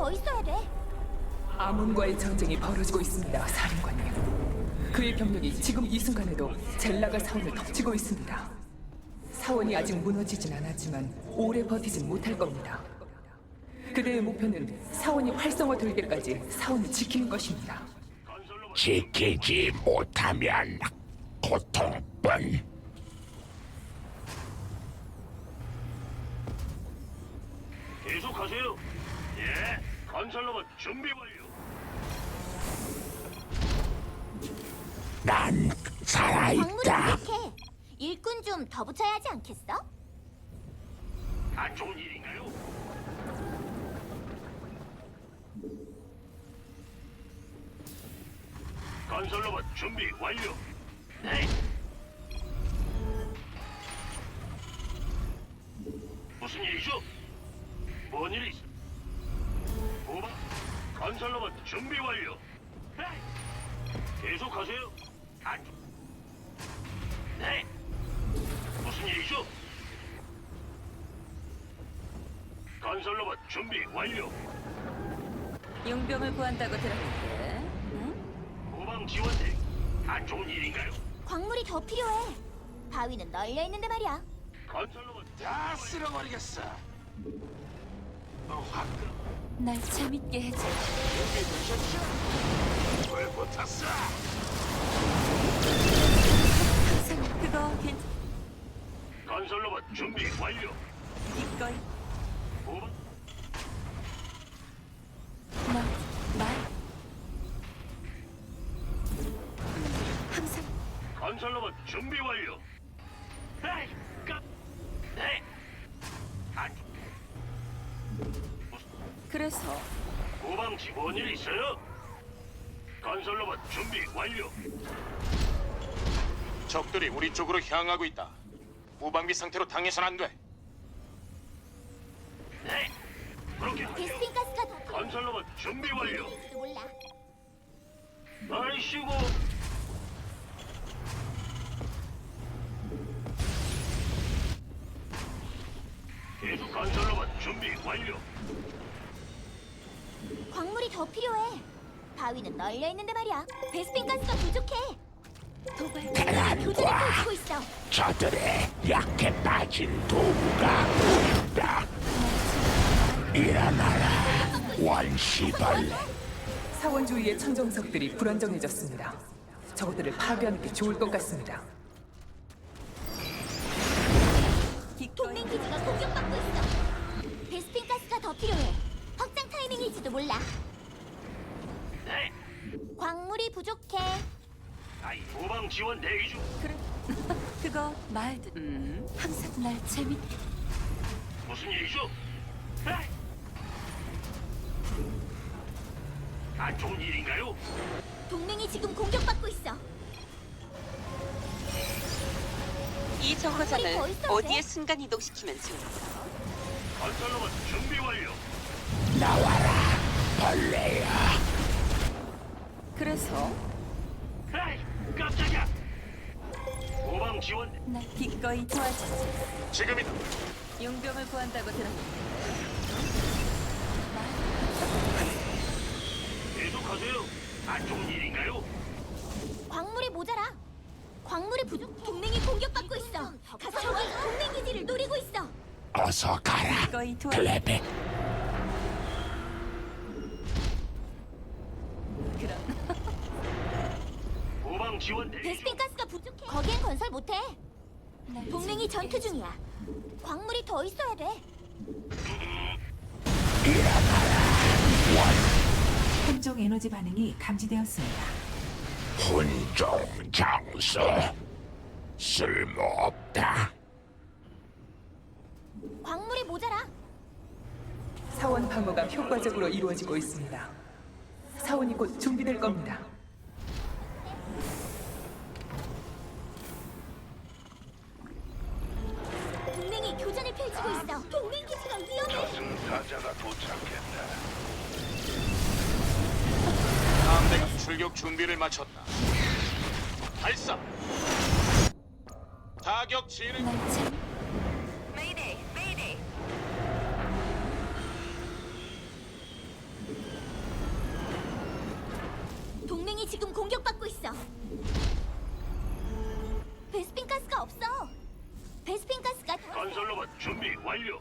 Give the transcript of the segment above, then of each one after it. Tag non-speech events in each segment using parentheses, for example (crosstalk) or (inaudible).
더 있어야 돼. 아몬과의 전쟁이 벌어지고 있습니다, 사령관님. 그의 병력이 지금 이 순간에도 젤라가 사원을 덮치고 있습니다. 사원이 아직 무너지진 않았지만 오래 버티진 못할 겁니다. 그대의 목표는 사원이 활성화될 때까지 사원을 지키는 것입니다. 지키지 못하면 고통뿐 계속하세요. 예, 건설로봇 준비 완료. 난 광물이 살아있다 부족해. 일꾼 좀 더 붙여야 하지 않겠어? 안 좋은 일인가요? 건설로봇 준비 완료. 네. 무슨 일이죠? 뭔 일이 있어? 건설로봇 준비 완료. 네. 계속하세요. 안 좋. 네. 무슨 일이죠? 건설로봇 준비 완료. 용병을 구한다고 들었는데 응? 후방 지원대. 안 좋은 일인가요? 광물이 더 필요해. 바위는 널려 있는데 말이야. 건설로봇 다 쓸어버리겠어. 너 화끈 날 재밌게 해줘 준비되셨죠? 왜 붙었어? 항상 그거 괜찮 건설 로봇 준비 완료. 이거 일 있어요? 건설 로봇 준비 완료. 적들이 우리 쪽으로 향하고 있다. 무방비 상태로 당해선 안 돼. 네. 그렇게 하죠. 베스핀 가스가 더 필요해. 건설 로봇 준비 완료. 몰라. 아이씨고. 계속 건설 로봇 준비 완료. 광물이 더 필요해. 바위는 널려 있는데 말이야. 베스핀 가스가 부족해. 도발 동맹이 교전을 펼치고 있어. 저들의 약해 빠진 도구가 보인다 일어나라 원시벌레 사원 주위의 천정석들이 불안정해졌습니다. 저것들을 파괴하는 게 좋을 것 같습니다. 동맹 기지가 공격받고 있어. 베스핀 가스가 더 필요해. 타이밍일지도 몰라. 네. 광물이 부족해. 아이 후방 지원 대기 중. 그래 (laughs) 그거 말도 음 항상 날 재밌게 무슨 일이죠? 에이! 안 좋은 일인가요? 동맹이 지금 공격받고 있어. 이 정거장을 어디에 돼? 순간 이동시키면 좋을까? 건설로봇 준비 완료. 나와라 벌레야 그래서 에이, 깜짝이야. 후방 지원 날 기꺼이 도와주지 지금이다. 용병을 구한다고 들었는데 계속하세요. 안 좋은 일인가요? 광물이 모자라. 광물이 부족. 동맹이 공격받고 있어. 가서 저기 동맹 기지를 노리고 있어. 어서 가라 기꺼이 도와 플레베 지원 대기 중. 베스핀 가스가 부족해. 거기엔 건설 못해. 날 동맹이 전투 중이야. 광물이 더 있어야 돼. 혼종 에너지 반응이 감지되었습니다. 혼종 장수 쓸모없다 광물이 모자라. 사원 방어가 효과적으로 이루어지고 있습니다. 사원이 곧 준비될 겁니다. 보급자가 도착했다. 함대가 출격 준비를 마쳤다. 발사. 타격 진행. 지금 공격받고 있어. 베스핀 가스가 없어. 베스핀 가스가 건설 로봇 준비 완료.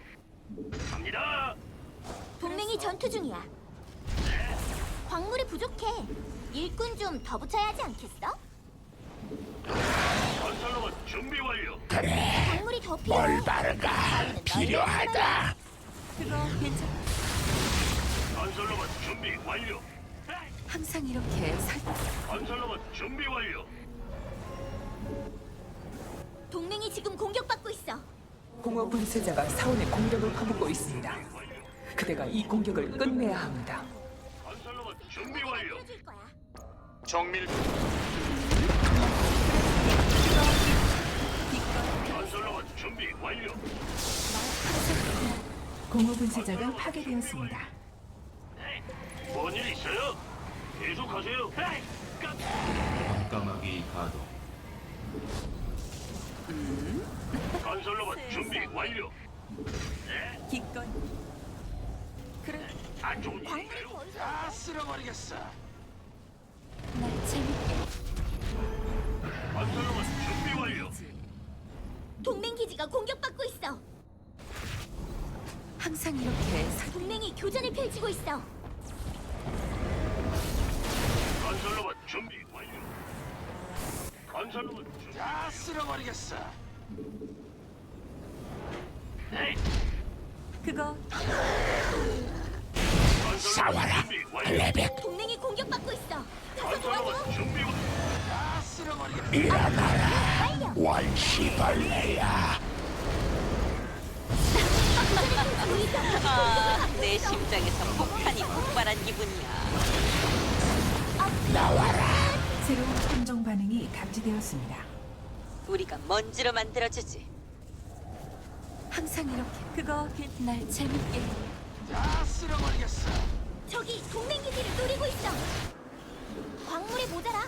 갑니다. 동맹이 전투 중이야. 광물이 부족해. 일꾼 좀 더 붙여야 하지 않겠어? 건설로봇 준비 완료. 그래 광물이 더 필요해. 올바르가 필요하다 그거 괜찮. 건설로봇 준비 완료. 항상 이렇게 살. 건설로봇 준비 완료. 동맹이 지금 공격받고 있어. 공허 분쇄자가 사원의 공격을 퍼붓고 있습니다. 그대가 이 공격을 끝내야 합니다. 건설로봇 준비 완료. 줄 거야. 정밀 건설로봇 준비 완료. 공허 분쇄자가 파괴되었습니다. 뭔일 있어요? 계속하세요. 에이, 깜. 까마귀 가동 건설로봇 준비 완료. 기꺼이. 그래. 안 좋은 광물이 일인가요? 더 있어. 다 쓸어버리겠어. 날 재밌게. 건설로봇 준비 완료. 동맹 기지가 공격받고 있어. 항상 이렇게 살. 동맹이 교전을 펼치고 있어. 건설로봇 준비 완료. 건설로봇 준비. 다 쓸어버리겠어. 네. 그거 (laughs) 싸워라. 레벡 동맹이 공격받고 있어. 가서 도와줘. 일어나라 완료. 원시벌레야 아, 내 심장에서 폭탄이 폭발한 기분이야. 새로운 함정 반응이 감지되었습니다. 우리가 먼지로 만들어주지. 항상 이렇게. 그거 괜- 날 재밌게. 다 쓸어버리겠어. 저기 동맹 기지를 노리고 있어. 광물이 모자라.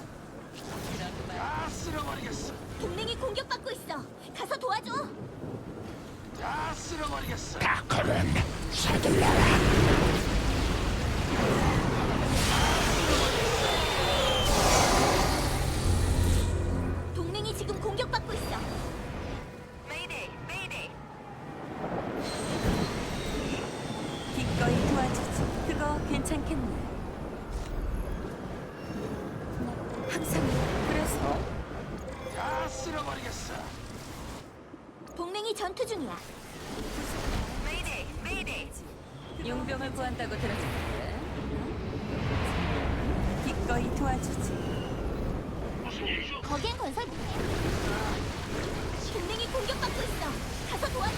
다 쓸어버리겠어. 동맹이 공격받고 있어. 가서 도와줘. 다 쓸어버리겠어. 다크는 서둘러라 기꺼이 도와주지. 무슨 일이죠? 거기엔 건설 못해. 동맹이 공격받고 있어. 가서 도와줘.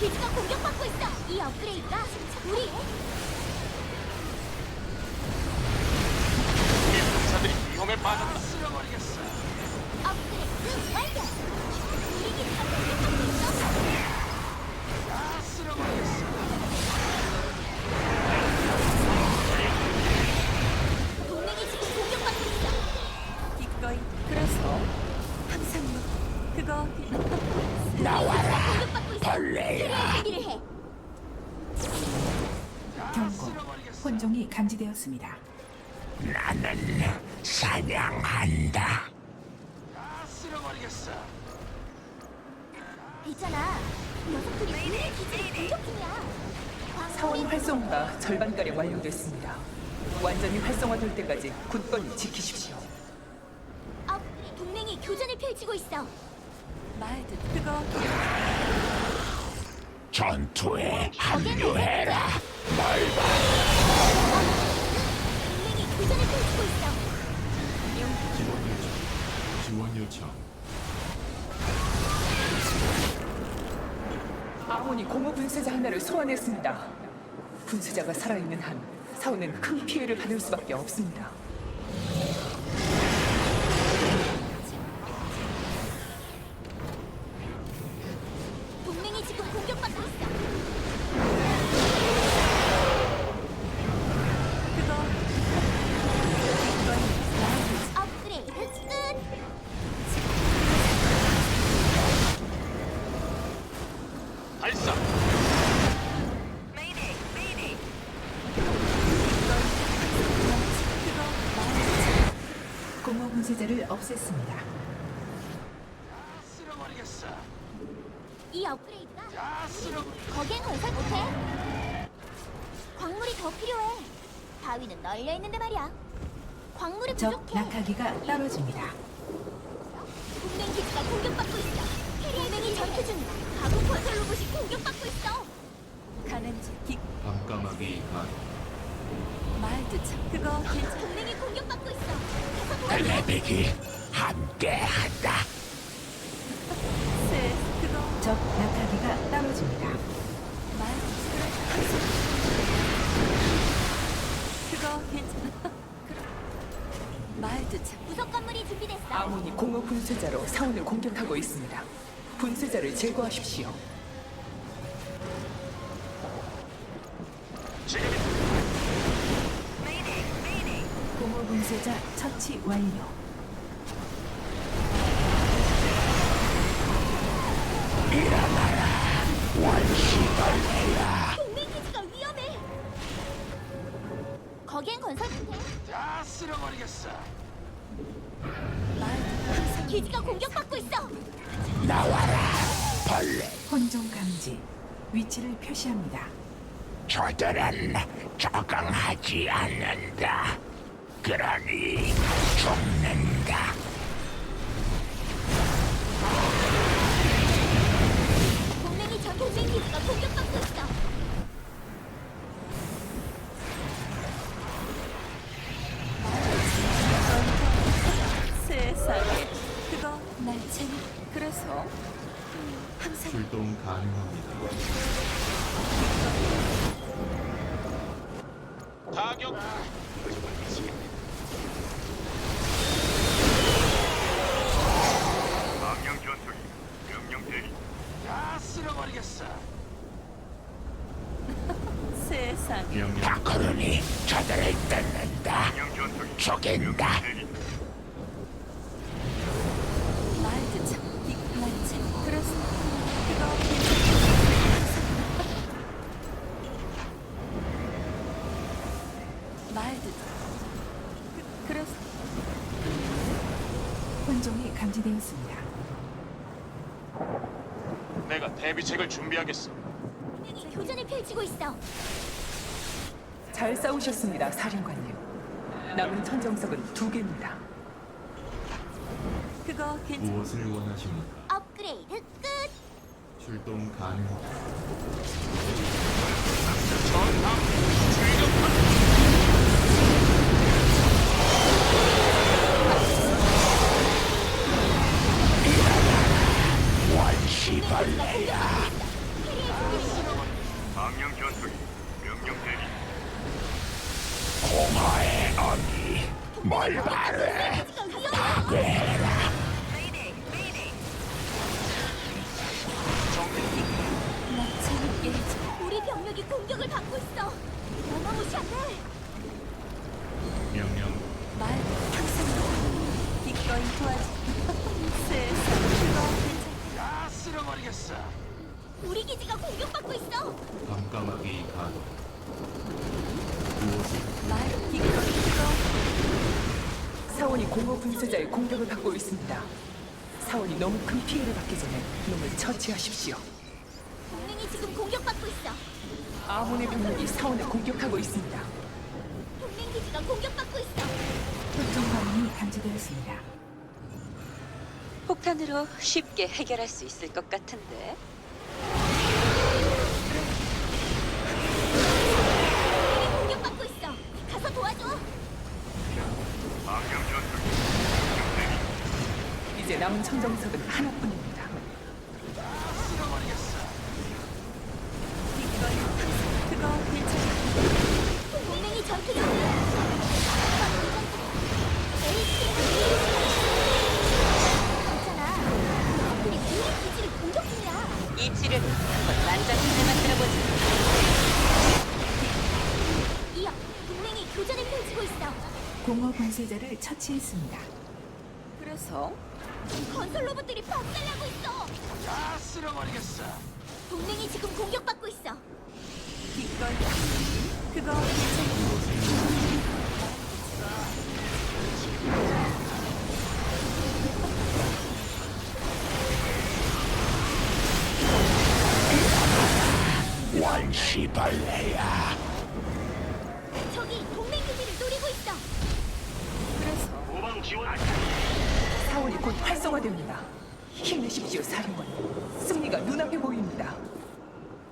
기지가 공격받고 있어. 이 업그레이드가 우리 병사들이 위험에 빠졌다. 쓸어버리겠어. 업그레이드 완료. 우리 기지가 공격받고 있어. 다 쓸어버리 감지되었습니다. 나는 사냥한다 다 쓸어버리겠어. 있잖아. 녀석들이 우리 기지를 공격 중이야. 사원 활성화가 절반가량 완료됐습니다. 완전히 활성화될 때까지 굳건히 지키십시오. 업그레이드. 동맹이 교전을 펼치고 있어. 말든 그거 전투에 합류해라 말봐 동맹이 교전을 펼치고 있어. 지원 요청 아몬이 공허 분쇄자 하나를 소환했습니다. 분쇄자가 살아있는 한 사원은 큰 피해를 받을 수밖에 없습니다. 없앴습니다. 쓸어버리겠어. 이 업그레이드가 다 쓸어. 거기엔 건설 못해. 광물이 더 필요해. 바위는 널려 있는데 말이야. 광물이 적 부족해. 낙하기가 떨어집니다. 동맹 기지가 공격받고 있어. 캐리어맹이 전투 중이야. 가공 건설 로봇이 공격받고 있어. 가는지 기 밤까마귀 가동 말도 참 그거 괜찮 동맹이 공격받고 있어. 가서 도와줘. 레벨이 함께한다. 쎄 그거 적 낙하기가 떨어집니다. 그거 괜찮아. 말도 참 부속 건물이 준비됐어. 아몬이 공허 분쇄자로 사원을 공격하고 있습니다. 분쇄자를 제거하십시오. 공허 분쇄자 처치 완료. 항상 기지가 공격받고 있어. 나와라 벌레. 혼종 감지. 위치를 표시합니다. 저들은 적응하지 않는다. 그러니 죽는다. 동맹이 전 동맹 기지가 공격받고 있어. 출동 가능합니다. 타격. 망령 전투기 명령 대기. 다 쓸어버리겠어. (laughs) 세상 명령 다크론이 저들을 뜯는다. 죽인다. 대기. 말도 참날 재미 그래서 그거 괜찮아 말도 그, 그래서 혼종이 감지되었습니다. 내가 대비책을 준비하겠어. 동맹이 교전을 펼치고 있어. 잘 싸우셨습니다, 사령관님. 남은 천정석은 두 개입니다. 그거 괜찮아 무엇을 원하십니까? 업그레이드 끝. 출동 가능합니다. 전함 원시벌레야. 망령 전투기 명령 대기. 공허의 어미. 뭘 바래. 재밌게 해줘 우리 병력이 공격을 받고 있어. 어마무시한데. 명령 말 항상 기꺼이 도와줘 세상 다 쓸어버리겠어. 우리 기지가 공격받고 있어. 밤까마귀 가동 무엇을 말 기꺼이 그거 사원이 공허 분쇄자의 공격을 받고 있습니다. 사원이 너무 큰 피해를 받기 전에 놈을 처치하십시오. 동맹이 지금 공격받고 있어. 아몬의 병력이 사원을 공격하고 있습니다. 동맹 기지가 공격받고 있어. 반응이 감지되었습니다. 폭탄으로 쉽게 해결할 수 있을 것 같은데. 공격받고 있어. 가서 도와줘. 이제 남은 천정석은 하나뿐입니다. 버리겠어. 동맹이 지금 공격받고 있어. 기껏 그거 완시발해야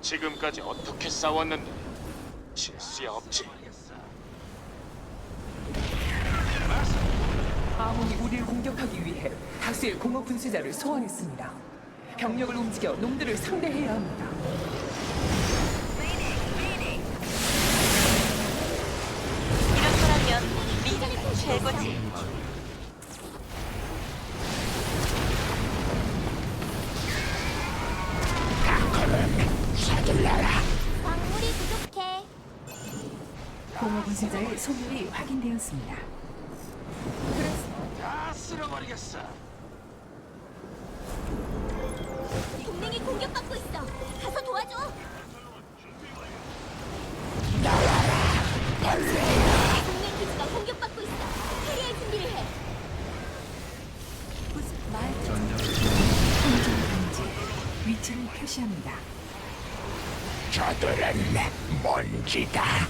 지금까지 어떻게 싸웠는데 실수야 없지. 아몬이 우리를 공격하기 위해 다수의 공허 분쇄자를 소환했습니다. 병력을 움직여 놈들을 상대해야 합니다. 이런 거라면 미래가 최고지. 소멸이 확인되었습니다. 동맹이 공격받고 있어. 가서 도와줘. 동맹 기지가 공격받고 있어. 캐리할 준비를 해. 무슨 말 전장 혼종 감지. 위치를 표시합니다. 저들은 먼지다.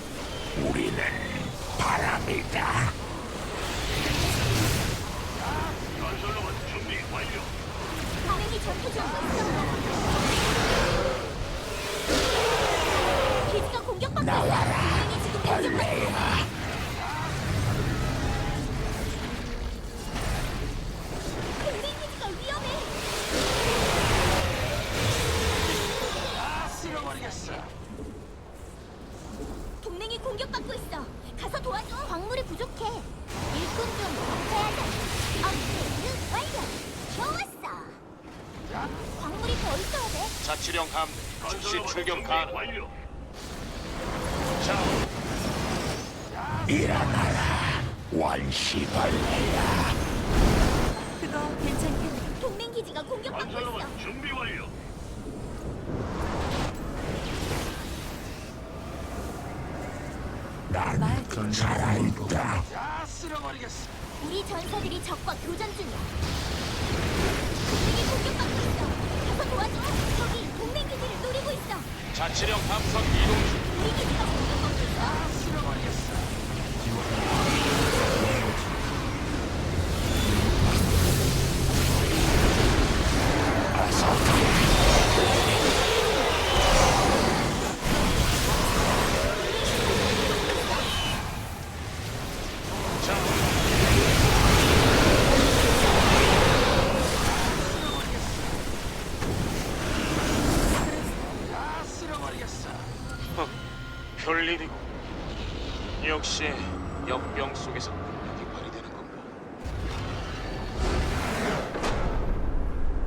기지가 공격받고 있어. 동맹이 지금 공격받고 있어. 일어나라. 원시벌레야. 그거 괜찮겠네. 동맹 기지가 공격받고 있어. 건설로봇 준비 완료. 난말 살아있다. 우리 전사들이 적과 교전 중이야. 동맹이 공격받고 있어. 가서 도와줘. 저기 동맹 기지를 노리고 있어. 자치령 함선 이동 중. 우리 기지가 공격받고 있어. 역시 Thank you.